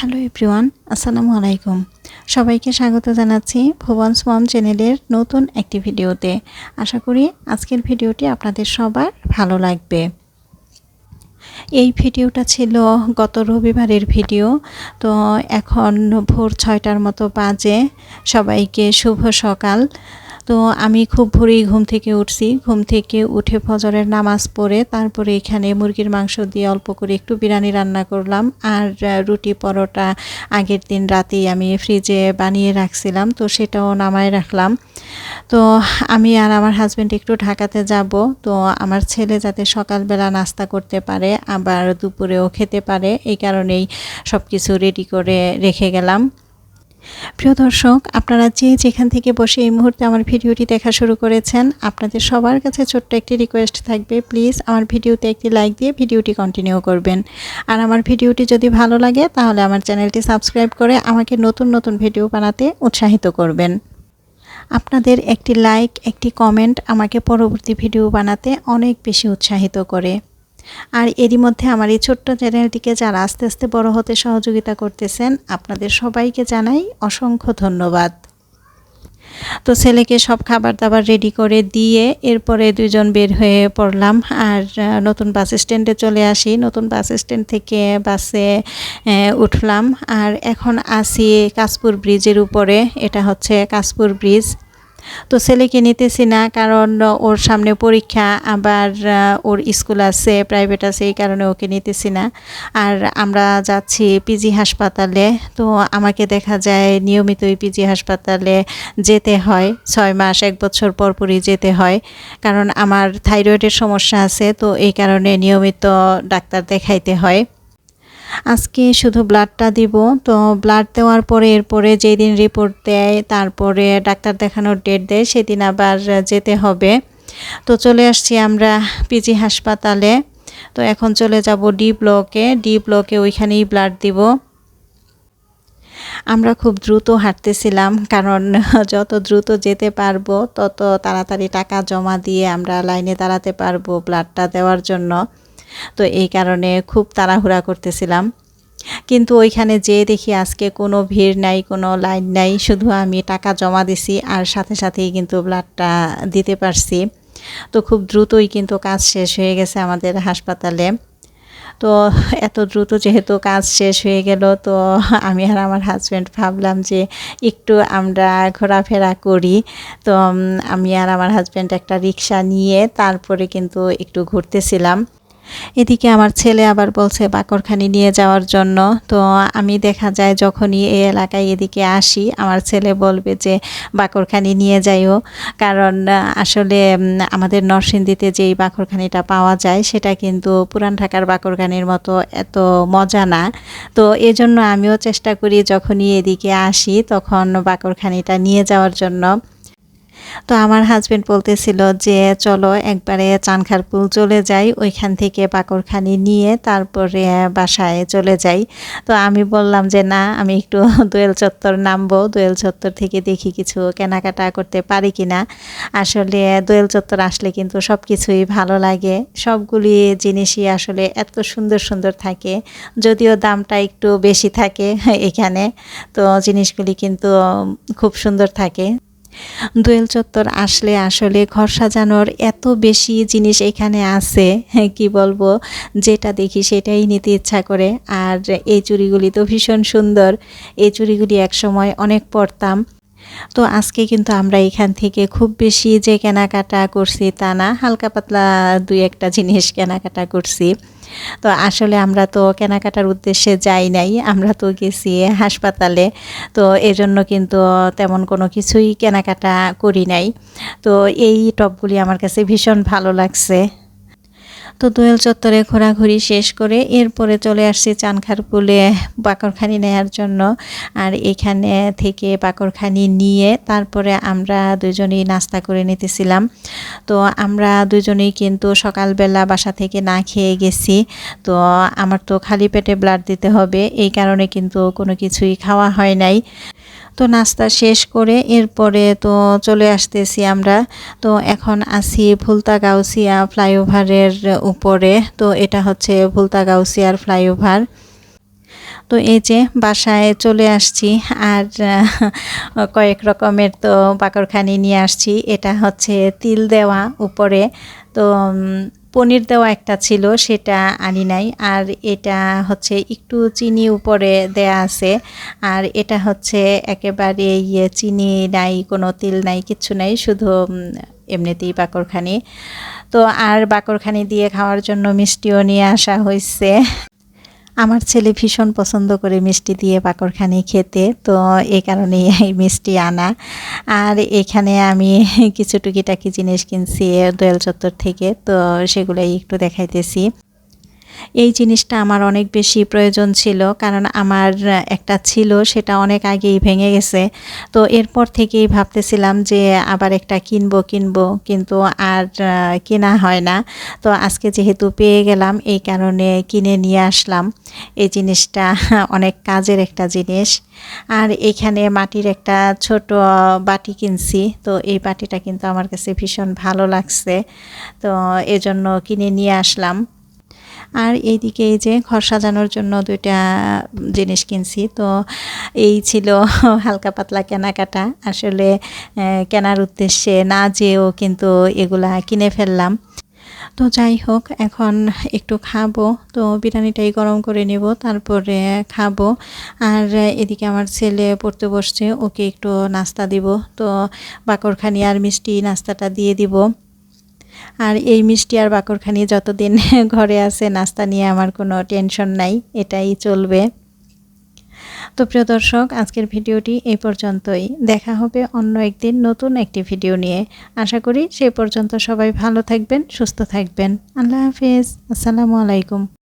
Hello everyone, আসসালামু আলাইকুম। সবাইকে স্বাগত জানাচ্ছি ভুবন মম চ্যানেলের নতুন একটি ভিডিওতে। আশা করি আজকের ভিডিওটি আপনাদের সবার ভালো লাগবে। এই ভিডিওটা ছিল গত রবিবারের ভিডিও, তো এখন ভোর ছয়টার মতো বাজে। সবাইকে শুভ সকাল। তো আমি খুব ভোরেই ঘুম থেকে উঠছি। ঘুম থেকে উঠে ফজরের নামাজ পড়ে তারপরে এখানে মুরগির মাংস দিয়ে অল্প করে একটু বিরিয়ানি রান্না করলাম। আর রুটি পরোটা আগের দিন রাতেই আমি ফ্রিজে বানিয়ে রাখছিলাম, তো সেটাও নামায় রাখলাম। তো আমি আর আমার হাজব্যান্ড একটু ঢাকাতে যাব, তো আমার ছেলে যাতে সকালবেলা নাস্তা করতে পারে, আবার দুপুরেও খেতে পারে, এই কারণেই সব কিছু রেডি করে রেখে গেলাম। প্রিয় দর্শক, আপনারা যে যেখান থেকে বসে এই মুহূর্তে আমার ভিডিওটি দেখা শুরু করেছেন, আপনাদের সবার কাছে ছোট্ট একটি রিকোয়েস্ট থাকবে প্লিজ আমার ভিডিওতে একটি লাইক দিয়ে ভিডিওটি কন্টিনিউ করবেন। আর আমার ভিডিওটি যদি ভালো লাগে, তাহলে আমার চ্যানেলটি সাবস্ক্রাইব করে আমাকে নতুন নতুন ভিডিও বানাতে উৎসাহিত করবেন। আপনাদের একটি লাইক একটি কমেন্ট আমাকে পরবর্তী ভিডিও বানাতে অনেক বেশি উৎসাহিত করে। আর এরই মধ্যে আমার এই ছোট্ট চ্যানেলটিকে যারা আস্তে আস্তে বড় হতে সহযোগিতা করতেছেন, আপনাদের সবাইকে জানাই অসংখ্য ধন্যবাদ। তো ছেলেকে সব খাবার দাবার রেডি করে দিয়ে এরপরে দুজন বের হয়ে পড়লাম। আর নতুন বাস স্ট্যান্ডে চলে আসি। নতুন বাস স্ট্যান্ড থেকে বাসে উঠলাম। আর এখন আসি কাশপুর ব্রিজের উপরে। এটা হচ্ছে কাশপুর ব্রিজ। তো ছেলেকে নিতেছি না, কারণ ওর সামনে পরীক্ষা, আবার ওর স্কুল আছে প্রাইভেট আছে, এই কারণে ওকে নিতেছি না। আর আমরা যাচ্ছি পিজি হাসপাতালে, তো আমাকে দেখা যায় নিয়মিতই পিজি হাসপাতালে যেতে হয়, ছয় মাস, এক বছর পরপরই যেতে হয়। কারণ আমার থাইরয়েডের সমস্যা আছে, তো এই কারণে নিয়মিত ডাক্তার দেখাইতে হয়। আজকে শুধু ব্লাডটা দিব। তো ব্লাড দেওয়ার পরে এরপরে যেই দিন রিপোর্ট দেয়, তারপরে ডাক্তার দেখানোর ডেট দেয়, সেদিন আবার যেতে হবে। তো চলে আসছি আমরা পিজি হাসপাতালে। তো এখন চলে যাব ডি ব্লকে ডি ব্লকে ওইখানেই ব্লাড দিব। আমরা খুব দ্রুত হাঁটতেছিলাম, কারণ যত দ্রুত যেতে পারব, তত তাড়াতাড়ি টাকা জমা দিয়ে আমরা লাইনে দাঁড়াতে পারব ব্লাডটা দেওয়ার জন্য। তো এই কারণে খুব তাড়াহুড়া করতেছিলাম। কিন্তু ওইখানে যেয়ে দেখি আজকে কোনো ভিড় নাই, কোনো লাইন নাই, শুধু আমি টাকা জমা দিছি আর সাথে সাথেই কিন্তু ব্লাডটা দিতে পারছি। তো খুব দ্রুতই কিন্তু কাজ শেষ হয়ে গেছে আমাদের হাসপাতালে। তো এত দ্রুত যেহেতু কাজ শেষ হয়ে গেল, তো আমি আর আমার হাজব্যান্ড ভাবলাম যে একটু আমরা ঘোরাফেরা করি। তো আমি আর আমার হাজব্যান্ড একটা রিক্সা নিয়ে তারপরে কিন্তু একটু ঘুরতেছিলাম। এদিকে আমার ছেলে আবার বলছে বাকরখানি নিয়ে যাওয়ার জন্য। তো আমি দেখা যায় যখনই এই এলাকায় এদিকে আসি, আমার ছেলে বলবে যে বাকরখানি নিয়ে যাইও। কারণ আসলে আমাদের নরসিংদীতে যেই বাকরখানিটা পাওয়া যায়, সেটা কিন্তু পুরান ঢাকার বাকরখানির মতো এত মজা না। তো এজন্য আমিও চেষ্টা করি যখনই এদিকে আসি, তখন বাকরখানিটা নিয়ে যাওয়ার জন্য। তো আমার হাজব্যান্ড বলতেছিল যে, চলো একবারে চানখারপুল চলে যাই, ওইখান থেকে পাকড়খানি নিয়ে তারপরে বাসায় চলে যাই। তো আমি বললাম যে, না, আমি একটু দোয়েল চত্বর নামবো, দোয়েল চত্বর থেকে দেখি কিছু কেনাকাটা করতে পারি কি না আসলে দোয়েল চত্বর আসলে কিন্তু সব কিছুই ভালো লাগে। সবগুলি জিনিসই আসলে এত সুন্দর সুন্দর থাকে, যদিও দামটা একটু বেশি থাকে এখানে। তো জিনিসগুলি কিন্তু খুব সুন্দর থাকে। দোয়েল চত্বর আসলে আসলে ঘর সাজানোর এত বেশি জিনিস এখানে আছে কি বলব? যেটা দেখি সেটাই নিতে ইচ্ছা করে। আর এই চুড়িগুলি তো ভীষণ সুন্দর। এই চুড়িগুলি একসময় অনেক পরতাম। তো আজকে কিন্তু আমরা এখান থেকে খুব বেশি যে কেনাকাটা করছি তা না, হালকা পাতলা দুই একটা জিনিস কেনাকাটা করছি। তো আসলে আমরা তো কেনাকাটার উদ্দেশ্যে যাই নাই, আমরা তো গেছি হাসপাতালে, তো এজন্য কিন্তু তেমন কোনো কিছুই কেনাকাটা করি নাই। তো এই টপগুলি আমার কাছে ভীষণ ভালো লাগছে। তো দোয়েল চত্বরে ঘোরাঘুরি শেষ করে এরপরে চলে আসছি চানখারপুলে বাকরখানি নেয়ার জন্য। আর এখানে থেকে বাকরখানি নিয়ে তারপরে আমরা দুজনেই নাস্তা করে নিতেছিলাম। তো আমরা দুজনেই কিন্তু সকালবেলা বাসা থেকে না খেয়ে গেছি। তো আমার তো খালি পেটে ব্লাড দিতে হবে, এই কারণে কিন্তু কোনো কিছুই খাওয়া হয় নাই। তো নাস্তা শেষ করে এরপরে তো চলে আসতেছি আমরা। তো এখন আসি ভুলতা গাউসিয়া ফ্লাইওভারের উপরে। তো এটা হচ্ছে ভুলতা গাউসিয়ার ফ্লাইওভার। তো এই যে বাসায় চলে আসছি আর কয়েক রকমের তো বাকরখানি নিয়ে আসছি। এটা হচ্ছে তিল দেওয়া উপরে। তো পনির দেওয়া একটা ছিল, সেটা আনি নাই। আর এটা হচ্ছে একটু চিনি উপরে দেয়া আছে। আর এটা হচ্ছে একেবারে ইয়ে চিনি নাই, কোনো তিল নাই কিছু নাই, শুধু এমনিতেই বাকরখানি। তো আর বাকরখানি দিয়ে খাওয়ার জন্য মিষ্টিও নিয়ে আসা হয়েছে আমার ছেলে ভীষণ পছন্দ করে মিষ্টি দিয়ে পাকড়খানি খেতে, তো এই কারণেই এই মিষ্টি আনা। আর এখানে আমি কিছু টুকিটাকি জিনিস কিনছি দোয়েল চত্বর থেকে, তো সেগুলোই একটু দেখাইতেছি। এই জিনিসটা আমার অনেক বেশি প্রয়োজন ছিল, কারণ আমার একটা ছিল, সেটা অনেক আগেই ভেঙে গেছে। তো এরপর থেকেই ভাবতেছিলাম যে আবার একটা কিনবো কিনবো, কিন্তু আর কেনা হয় না। তো আজকে যেহেতু পেয়ে গেলাম, এই কারণে কিনে নিয়ে আসলাম। এই জিনিসটা অনেক কাজের একটা জিনিস। আর এখানে মাটির একটা ছোট বাটি কিনছি, তো এই বাটিটা কিন্তু আমার কাছে ভীষণ ভালো লাগছে। তো এজন্য কিনে নিয়ে আসলাম। আর এইদিকে এই যে ঘর সাজানোর জন্য দুইটা জিনিস কিনছি। তো এই ছিল হালকা পাতলা কেনাকাটা। আসলে কেনার উদ্দেশ্যে না যেও কিন্তু এগুলা কিনে ফেললাম। তো যাই হোক, এখন একটু খাব। তো বিরিয়ানিটাই গরম করে নেব, তারপরে খাব। আর এদিকে আমার ছেলে পড়তে বসছে, ওকে একটু নাস্তা দিব। তো বাকরখানি আর মিষ্টি নাস্তাটা দিয়ে দিব। আর এই মিষ্টি আর বাকরখানি যতদিন ঘরে আছে, নাস্তা নিয়ে আমার কোনো টেনশন নাই, এটাই চলবে। তো প্রিয় দর্শক, আজকের ভিডিওটি এই পর্যন্তই। দেখা হবে অন্য একদিন নতুন একটি ভিডিও নিয়ে। আশা করি সে পর্যন্ত সবাই ভালো থাকবেন, সুস্থ থাকবেন। আল্লাহ হাফিজ। আসসালামু আলাইকুম।